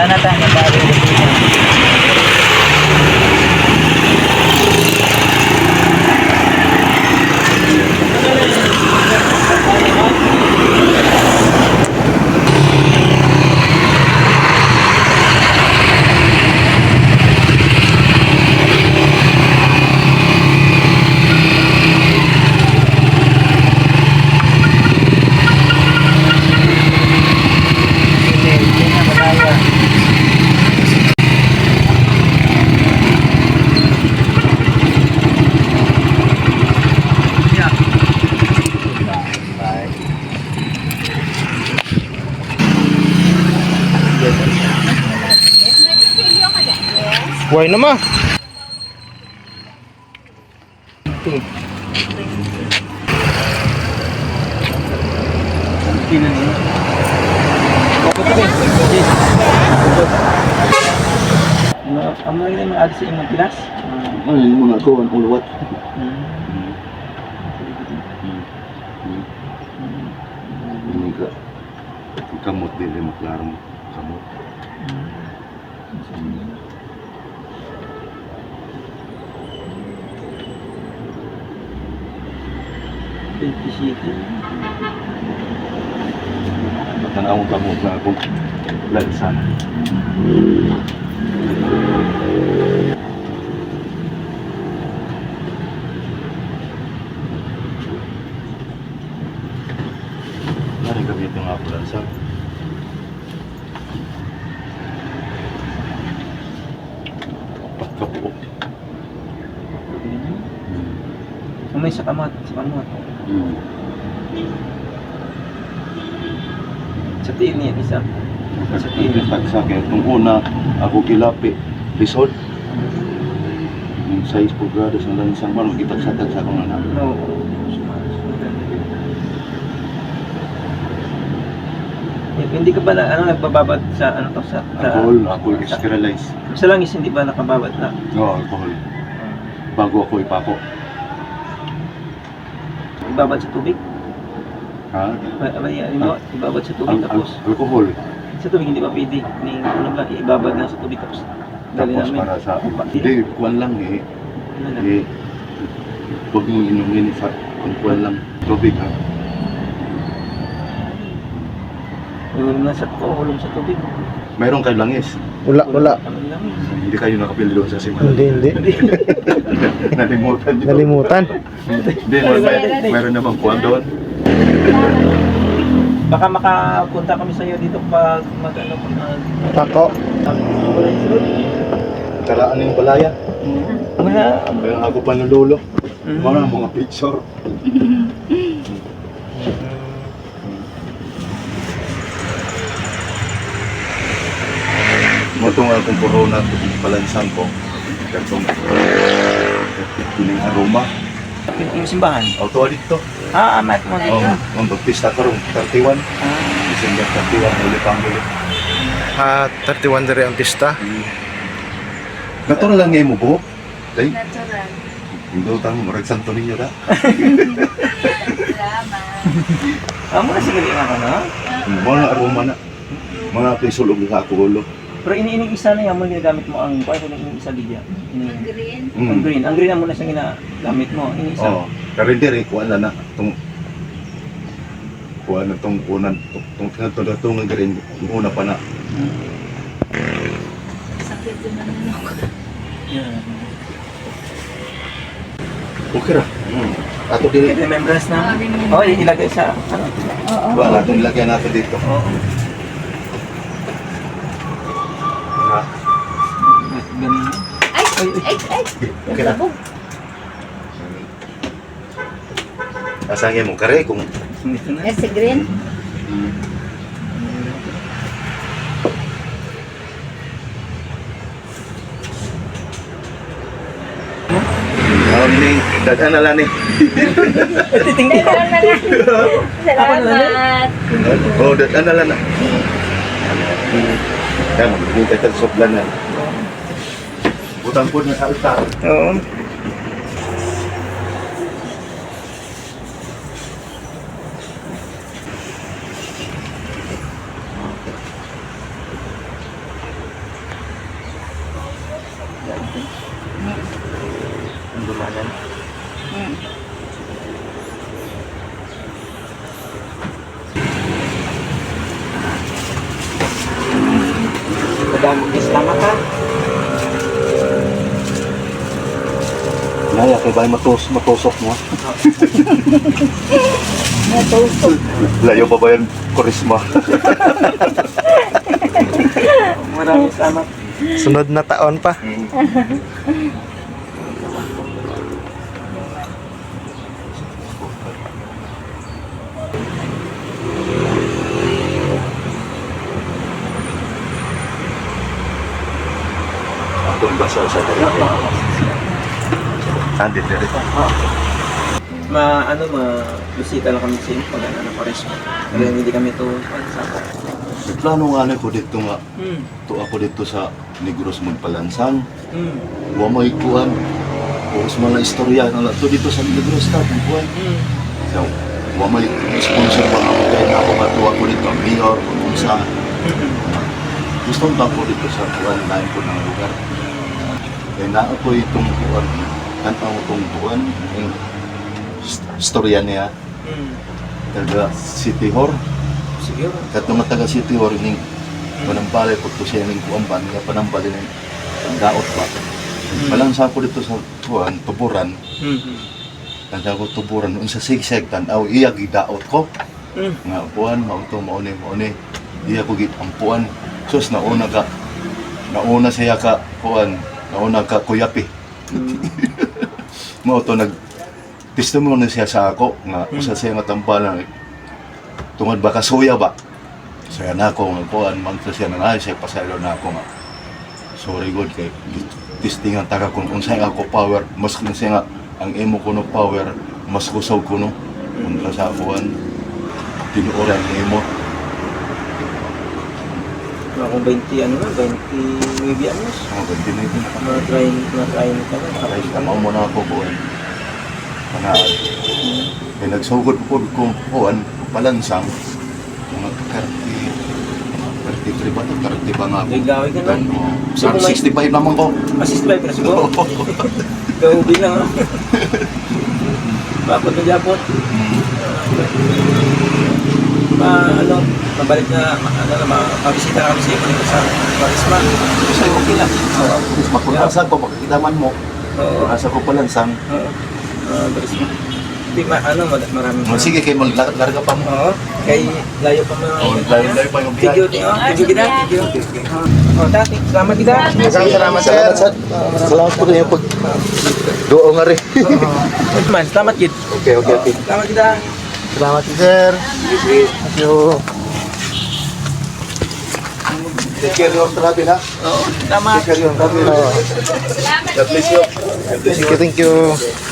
Sana tayo Buhay na niya. Ang mga yun ang sa imong pilas? Ano yun muna ko, ang ka. Kamot din, di maklaro mo. Kamot. Matanawang kamot na akong lansan. Maring gamitin nga po lansan. Pagkapo. Umay sa kamot, sa kamot. Hmm. Sa tiin niya, isa. Sa. Pagkatag sa akin, itong una, ako kilapi, lisod. Yung size po grados ng lansang man, magkitagsatag sa akong anak. No. Eh, Hindi ka ba na, ano, nagbababad sa, ano to, sa, sa, Alcohol, alcohol sterilize. sa langis, hindi ba nakababad na? No, alcohol. Bago ako ipako. Ibabad sa tubig? Ha? Ba- ba- ano, ibabad sa tubig tapos, alcohol. sa tubig hindi pa pwede. Ni, ano lang, ibabad na sa tubig tapos, dali Tapos namin. para sa... Hindi, kuwan lang eh. Ano lang. Eh, huwag mong inumin sa kung kuwan lang. Tubig ha. Hulong na sa, oh, hulong sa tubig. Mayroon kayo langis. Wala, wala. Hindi kayo nakapili doon sa simula. Hindi, hindi. Nalimutan yun. Nalimutan. Hindi, may, mayroon namang kuwan doon. Baka makapunta kami sa iyo dito pag mag ano pag mag Tako. Karaan yung balaya. Wala. Kaya ako panululo. Mm. Mga mga picture. Matong akong corona palansang ko. Katong kining aroma. Yung simbahan. Auto dito. Ah, amat mo dito. Oh, ang baptista karong 31. Ah, December 31 uli pang uli. Ah, 31 dari ang pista. Natural lang ngayon mo buhok. Day, Natural. hindi tang murag santo ninyo da. Salamat. ah mo na sige nga no? Mga aroma na. Mga pisulog sa akulo. Pero iniining isa na yan mo ginagamit mo ang kuha ko ng iniing isa Lydia. Ini Green. ang green. Ang green ang muna siyang ginagamit mo. Ini isa. Oh, pero hindi rin kuha na na tong kuha na tong kunan tong tong tong ng green yung una pa na. Sakit din ang manok. Yeah. Okay ra. Hmm. Ato dili. Remembrance na. Oh, ilagay sa ano? Oo. Wala natin ilagay natin dito. Oo. Ha? Ay, ay, ay. Okay na. Sabog. Asangin mo kare kung Ito na. Eh, si Green. Oh, ni dadan na lang ni. Titingnan Teka lang na lang. Salamat. Oh, dadan na lang na. Yan, hindi tayo soblan na. Butang po niya sa isa. Oo. Ang dumanan. Mm. Kaya ba matos, matosok mo? Natusok. Layo pa ba yan, Kurisma? Maraming salamat. Sunod na taon pa. Atong basa sa Sandit dali. Ma, ano, ma, bisita lang kami sa inyo pag ano, na Parisma. Pero hindi kami to, ano, sa Plano nga na ko dito nga, Hmm. to ako dito sa Negros Magpalansang. Hmm. Wa mo ikuan. O sa mga istorya na to dito sa Negros ta kuan. Hmm. So, wa mo sponsor ba ako kay na ako matuwa ko dito ang mayor o kung sa gusto ko dito sa kuan lain ko ng lugar. Kaya na ako itong kuan ako itong kuan yung st- storya niya. Hmm. taga City Hall. Sige. kat mga taga City Hall ning panambali ko to siya ning kuan ba? Niya panambali ning daot pa Walang sa ako dito sa kuan tuburan. Hmm. Tanda ko tuburan unsa sigseg tanaw iya gidaot ko. Hmm. nga buwan mao to mao ni mao ni iya ko gid ang puan. Sus nauna ka. Nauna siya ka kuan nauna ka kuyapi mao to nag testimony siya sa ako nga usa siya nga tambalan tungod ba kasuya ba? Saya na ako nga kuan man to siya nang ay siya pasaylo na ako nga. Sorry god kay testingan taga kung unsay ako power mas kung siya nga ang imo kuno power mas kusaw kuno. Unta sa kuan tinuoran ni imo Mga kung 20, ano na, 20 anos. mga ganti na ito Mga try, mga try mo kami. Aray, tamaw mo na ako kuan panaan kay nagsugod po ko kuan palansang mga 30 33 ba to 30 ba nga ako Gawin ka na. May- 65 naman ko Assist ba ka siguro? Gawin lang. ah. Bakit na Japon? Ma, ano, mabalik na, ma- ano, na, mapabisita na kami sa dito sa Parisma. Kasi okay lang. Makunasa ko, pagkitaman mo. Oo. Makunasa ko palansang. Oo. Ah, Parisma. Hindi, ma, ano, ma- maraming. Oh, sige, kay maglarga pa mo. Oo. Kay layo pa mga. Oh, layo-layo pa yung you, thank you. Thank you, kita. Thank you. Oh, dati, salamat kita. Maraming salamat, sir. Salamat. Salamat po kayo pag... Doon nga rin. Oo. Man, salamat kid. Okay, okay, okay. Salamat kita. Salamat, sir. Thank you. Take care yung trapin, ha? Oo, salamat. Take care yung trapin. God bless you. God bless Thank you, thank you.